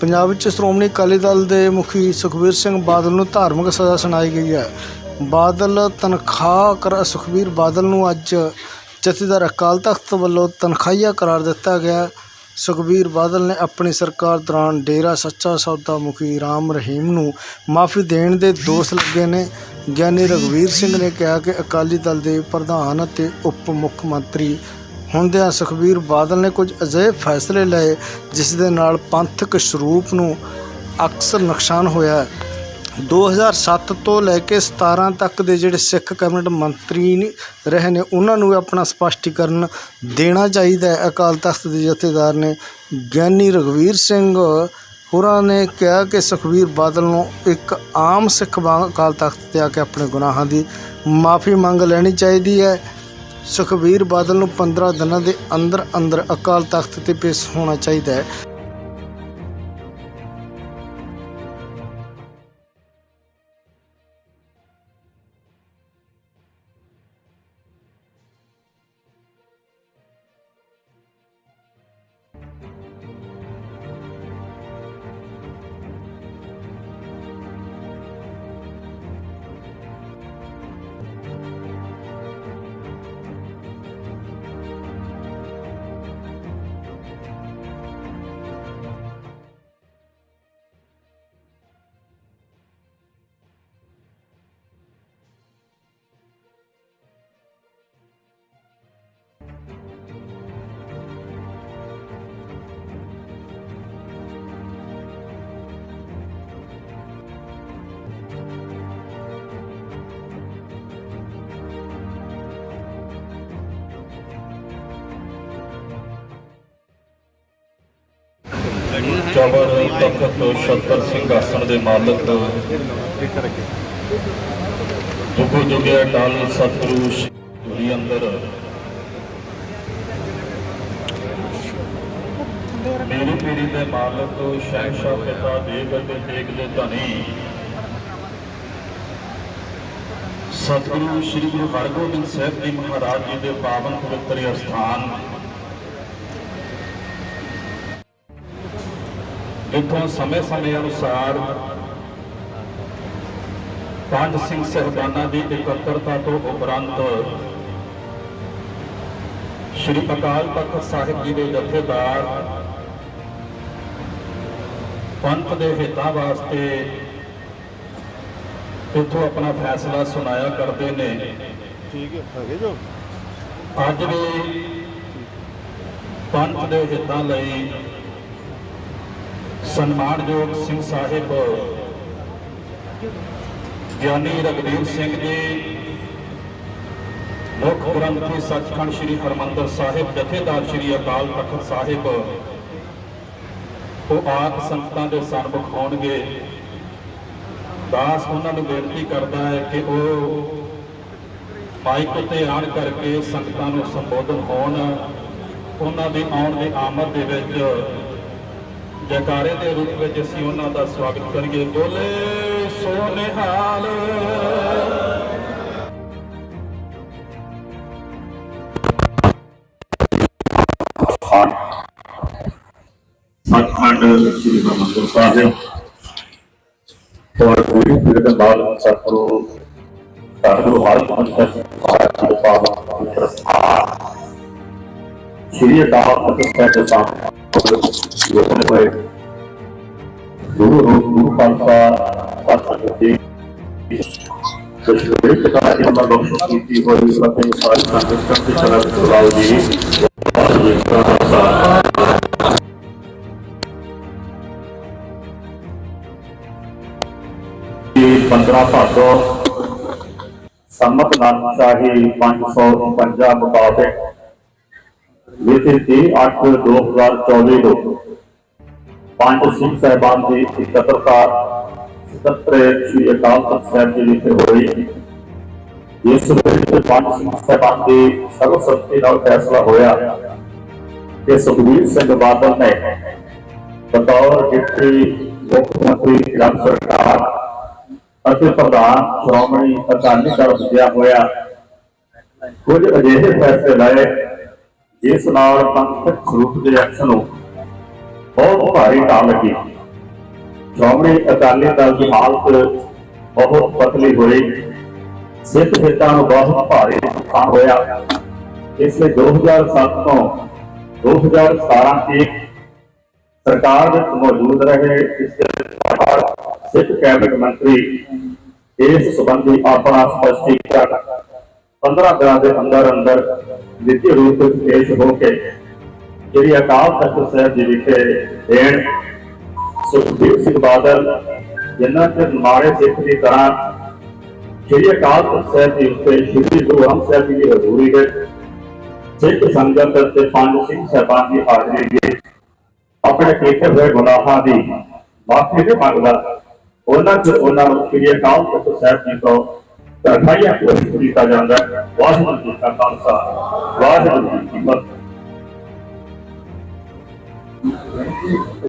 ਪੰਜਾਬ ਵਿੱਚ ਸ਼੍ਰੋਮਣੀ ਅਕਾਲੀ ਦਲ ਦੇ ਮੁਖੀ ਸੁਖਬੀਰ ਸਿੰਘ ਬਾਦਲ ਨੂੰ ਧਾਰਮਿਕ ਸਜ਼ਾ ਸੁਣਾਈ ਗਈ ਹੈ। ਬਾਦਲ ਤਨਖਾਹ ਕਰ ਸੁਖਬੀਰ ਬਾਦਲ ਨੂੰ ਅੱਜ ਜਥੇਦਾਰ ਅਕਾਲ ਤਖਤ ਵੱਲੋਂ ਤਨਖਾਹੀਆ ਕਰਾਰ ਦਿੱਤਾ ਗਿਆ। ਸੁਖਬੀਰ ਬਾਦਲ ਨੇ ਆਪਣੀ ਸਰਕਾਰ ਦੌਰਾਨ ਡੇਰਾ ਸੱਚਾ ਸੌਦਾ ਮੁਖੀ ਰਾਮ ਰਹੀਮ ਨੂੰ ਮਾਫੀ ਦੇਣ ਦੇ ਦੋਸ਼ ਲੱਗੇ ਨੇ। ਗਿਆਨੀ ਰਘਵੀਰ ਸਿੰਘ ਨੇ ਕਿਹਾ ਕਿ ਅਕਾਲੀ ਦਲ ਦੇ ਪ੍ਰਧਾਨ ਅਤੇ ਉਪ ਮੁੱਖ ਮੰਤਰੀ ਹੁੰਦਿਆਂ ਸੁਖਬੀਰ ਬਾਦਲ ਨੇ ਕੁਝ ਅਜਿਹੇ ਫੈਸਲੇ ਲਏ, ਜਿਸ ਦੇ ਨਾਲ ਪੰਥਕ ਸਰੂਪ ਨੂੰ ਅਕਸਰ ਨੁਕਸਾਨ ਹੋਇਆ ਹੈ। 2007 ਤੋਂ ਲੈ ਕੇ 17 ਤੱਕ ਦੇ ਜਿਹੜੇ ਸਿੱਖ ਕੈਬਨਿਟ ਮੰਤਰੀ ਰਹੇ ਨੇ, ਉਹਨਾਂ ਨੂੰ ਵੀ ਆਪਣਾ ਸਪਸ਼ਟੀਕਰਨ ਦੇਣਾ ਚਾਹੀਦਾ ਹੈ। ਅਕਾਲ ਤਖਤ ਦੇ ਜਥੇਦਾਰ ਨੇ ਗਿਆਨੀ ਰਘਵੀਰ ਸਿੰਘ ਹੋਰਾਂ ਨੇ ਕਿਹਾ ਕਿ ਸੁਖਬੀਰ ਬਾਦਲ ਨੂੰ ਇੱਕ ਆਮ ਸਿੱਖ ਵਾਂਗ ਅਕਾਲ ਤਖਤ ਤੇ ਆ ਕੇ ਆਪਣੇ ਗੁਨਾਹਾਂ ਦੀ ਮਾਫੀ ਮੰਗ ਲੈਣੀ ਚਾਹੀਦੀ ਹੈ। ਸੁਖਬੀਰ ਬਾਦਲ ਨੂੰ 15 ਦਿਨਾਂ ਦੇ ਅੰਦਰ ਅੰਦਰ ਅਕਾਲ ਤਖਤ ਤੇ ਪੇਸ਼ ਹੋਣਾ ਚਾਹੀਦਾ ਹੈ। ਚੌਵਰ ਤਖਤ ਛੱਤਰ ਸਿੰਘਾਸਣ ਦੇ ਮਾਲਕ। ਜੁਗੋ ਜੁਗੇ ਅਟਲ ਸਤਿਗੁਰੂ ਸ਼੍ਰੀ ਅੰਦਰ। ਮੇਰੀ ਪੀੜੀ ਦੇ ਮਾਲਕ ਸ਼ਹਿਨशाह ਪਿਤਾ ਦੇਗ ਅਤੇ ਤੇਗ ਦੇ ਧਨੀ। ਸਤਿਗੁਰੂ ਸ਼੍ਰੀ ਗੁਰੂ ਹਰਗੋਬਿੰਦ ਸਾਹਿਬ ਜੀ ਮਹਾਰਾਜ ਜੀ ਦੇ ਪਾਵਨ ਪਵਿੱਤਰ ਅਸਥਾਨ। ਜਿੱਥੋਂ ਸਮੇਂ-ਸਮੇਂ ਅਨੁਸਾਰ ਪੰਜ ਸਿੰਘ ਸਹਿਬਾਨਾਂ ਦੀ ਇਕੱਤਰਤਾ ਤੋਂ ਉਪਰੰਤ ਸ਼੍ਰੀ ਅਕਾਲ ਤਖਤ ਸਾਹਿਬ ਜੀ ਦੇ ਜਥੇਦਾਰ ਪੰਥ ਦੇ ਹਿੱਤਾਂ ਵਾਸਤੇ ਇੱਥੋਂ ਆਪਣਾ ਫੈਸਲਾ ਸੁਣਾਇਆ ਕਰਦੇ ਨੇ। ਠੀਕ ਹੈ ਜੋ। ਅੱਜ ਵੀ ਪੰਥ ਦੇ ਹਿੱਤਾਂ ਲਈ ਸਨਮਾਨਯੋਗ ਸਿੰਘ ਸਾਹਿਬ, ਗਿਆਨੀ ਰਗਵੀਰ ਸਿੰਘ ਜੀ, ਮੁੱਖ ਗ੍ਰੰਥੀ ਸੱਚਖੰਡ ਸ੍ਰੀ ਹਰਮੰਦਰ ਸਾਹਿਬ, ਜਥੇਦਾਰ ਸ੍ਰੀ ਅਕਾਲ ਤਖਤ ਸਾਹਿਬ। ਉਹ ਆਪ ਸੰਗਤਾਂ ਦੇ ਸਨਮੁਖ ਹੋਣਗੇ। ਦਾਸ ਉਹਨਾਂ ਨੂੰ ਬੇਨਤੀ ਕਰਦਾ ਹੈ ਕਿ ਉਹ ਮਾਈਕ ਉੱਤੇ ਆਣ ਕਰਕੇ ਸੰਗਤਾਂ ਨੂੰ ਸੰਬੋਧਨ ਹੋਣ। ਉਹਨਾਂ ਦੀ ਆਉਣ ਦੀ ਆਮਦ ਦੇ ਵਿੱਚ ਜੈਕਾਰੇ ਦੇ ਰੂਪ ਵਿੱਚ ਅਸੀਂ ਉਹਨਾਂ ਦਾ ਸਵਾਗਤ ਕਰੀਏ। ਬੋਲੇ ਸੋ ਨਿਹਾਲ ਸਤਖੰਡ ਸ੍ਰੀ ਹਰਿਮੰਦਰ ਸਾਹਿਬ। ਔਰ ਪੂਰੀ ਪੀੜ ਦੇ ਬਾਅਦ ਸਤਿਗੁਰੂ ਸਤਿਗੁਰੂ ਹਰ ਪੰਥ ਸਾਹਿਬ ਦੇ ਪਾਵਨ ਪਵਿੱਤਰ ਸਥਾਨ ਸ਼੍ਰੀ ਅਕਾਲ ਤਖਤ ਸਾਹਿਬ। ਦੇ ਸਾਹਮਣੇ ਲੋਕਾਂ ਹੋਏ ਗੁਰੂ ਰੂਪ ਗੁਰੂ ਪਾਤਸ਼ਾਹ ਪਾਤਸ਼ਾਹ ਜੀ ਸ੍ਰੀ ਪਿਤਾ ਜੀ ਦਾ ਬਖਸ਼ ਕੀਤੀ ਹੋਈ ਸਤਿ ਸਾਰੀ ਸੰਗਤ ਤੇ ਚਲਾ ਚਲਾਓ ਜੀ ਵਾਹਿਗੁਰੂ ਜੀ ਕਾ ਖਾਲਸਾ ਇਹ 15 ਭਾਦੋ ਸੰਮਤ ਨਾਨਕਸ਼ਾਹੀ 552 ਮੁਤਾਬਕ ਮਿਤੀ 30/8/2024 ਨੂੰ ਪੰਜ ਸਿੰਘ ਸਾਹਿਬਾਨ ਦੀ ਇਕੱਤਰਤਾ ਸਤਰੇ ਸ੍ਰੀ ਅਕਾਲ ਤਖਤ ਸਾਹਿਬ ਜੀ ਵਿਖੇ ਹੋਈ ਇਸ ਵਿੱਚ ਪੰਜ ਸਿੰਘ ਸਾਹਿਬਾਨ ਦੀ ਸਰਵਸੰਮਤੀ ਨਾਲ ਫੈਸਲਾ ਹੋਇਆ ਕਿ ਸੁਖਬੀਰ ਸਿੰਘ ਬਾਦਲ ਨੇ ਬਤੌਰ ਡਿਪਟੀ ਮੁੱਖ ਮੰਤਰੀ ਪੰਜਾਬ ਸਰਕਾਰ ਅਤੇ ਪ੍ਰਧਾਨ ਸ਼੍ਰੋਮਣੀ ਅਕਾਲੀ ਦਲ ਦਿੱਤਾ ਹੋਇਆ ਕੁਝ ਅਜਿਹੇ ਫੈਸਲੇ ਲਏ ਜਿਸ ਨਾਲ ਪੰਥਕ ਸਰੂਪ ਦੇ ਅਕਸ ਨੂੰ ਬਹੁਤ ਭਾਰੀ ਢਾਲ ਲੱਗੀ। ਸ਼੍ਰੋਮਣੀ ਅਕਾਲੀ ਦਲ ਦੀ ਹਾਲਤ ਬਹੁਤ ਪਤਲੀ ਹੋਈ। ਸਿੱਖ ਹਿੱਤਾਂ ਨੂੰ ਬਹੁਤ ਭਾਰੀ ਨੁਕਸਾਨ ਹੋਇਆ। ਇਸ ਲਈ 2007 ਤੋਂ 2017 ਤੱਕ ਸਰਕਾਰ ਵਿੱਚ ਮੌਜੂਦ ਰਹੇ ਇਸ ਦੇ ਸਿੱਖ ਕੈਬਨਿਟ ਮੰਤਰੀ ਇਸ ਸੰਬੰਧੀ ਆਪਣਾ ਸਪਸ਼ਟੀਕਰਨ 15 ਦਿਨਾਂ ਦੇ ਅੰਦਰ ਅੰਦਰ ਲਿਖਤੀ ਰੂਪ ਵਿੱਚ ਪੇਸ਼ ਹੋ ਕੇ ਜਿਹੜੀ ਅਕਾਲ ਤਖਤ ਸਾਹਿਬ ਜੀ ਵਿਖੇ ਦੇਣ, ਸੁਖਬੀਰ ਸਿੰਘ ਬਾਦਲ ਜਿਨ੍ਹਾਂ ਤੇ ਮਾਰੇ ਸਿੱਖ ਦੀ ਤਰ੍ਹਾਂ ਸ਼੍ਰੀ ਅਕਾਲ ਤਖਤ ਸਾਹਿਬ ਜੀ ਉੱਤੇ ਸ਼੍ਰੀ ਗੁਰੂ ਗ੍ਰੰਥ ਸਾਹਿਬ ਜੀ ਦੀ ਹਜ਼ੂਰੀ ਵਿੱਚ ਸਿੱਖ ਸੰਗਤ ਤੇ ਪੰਜ ਸਿੰਘ ਸਾਹਿਬਾਨ ਦੀ ਹਾਜ਼ਰੀ ਵਿੱਚ ਆਪਣੇ ਕੀਤੇ ਹੋਏ ਗੁਨਾਹਾਂ ਦੀ ਮਾਫੀ ਦੇ ਮੰਗਦਾ। ਉਹਨਾਂ ਚ ਉਹਨਾਂ ਨੂੰ ਸ਼੍ਰੀ ਅਕਾਲ ਤਖਤ ਸਾਹਿਬ ਜੀ ਤੋਂ ਤਰਖਾਈਆ ਪੂਰੀ ਕੀਤਾ ਜਾਂਦਾ ਹੈ। ਵਾਹਿਗੁਰੂ ਜੀ ਕਾ ਖਾਲਸਾ ਵਾਹਿਗੁਰੂ ਜੀ ਕੀ ਫਤਿਹ।